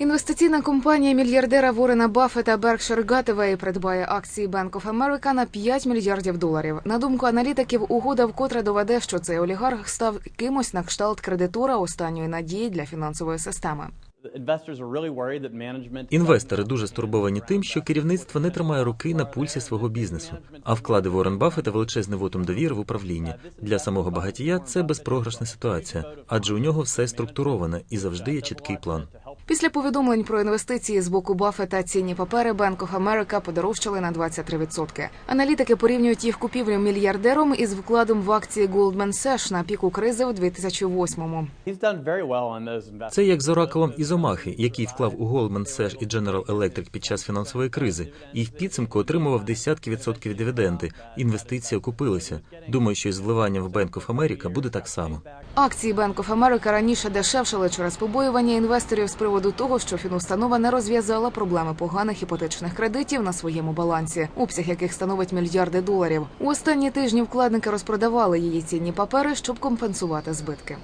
Інвестиційна компанія мільярдера Ворена Баффета Berkshire Hathaway придбає акції Bank of America на 5 мільярдів доларів. На думку аналітиків, угода вкотре доведе, що цей олігарх став кимось на кшталт кредитора останньої надії для фінансової системи. Інвестори дуже стурбовані тим, що керівництво не тримає руки на пульсі свого бізнесу. А вклади Ворен Баффета величезний вотум довіри в управління. Для самого багатія це безпрограшна ситуація, адже у нього все структуроване і завжди є чіткий план. Після повідомлень про інвестиції з боку Баффета цінні папери Bank of America подорожчали на 23%. Аналітики порівнюють їх купівлю мільярдером із вкладом в акції Goldman Sachs на піку кризи у 2008-му. Це як з оракулом із Омахи, який вклав у Goldman Sachs і General Electric під час фінансової кризи, і в підсумку отримував десятки відсотків дивіденди. Інвестиції окупилися. Думаю, що із вливанням в Bank of America буде так само. Акції Bank of America раніше дешевшали через побоювання інвесторів з приводу того, що фінустанова не розв'язала проблеми поганих іпотечних кредитів на своєму балансі, обсяг яких становить мільярди доларів. У останні тижні вкладники розпродавали її цінні папери, щоб компенсувати збитки.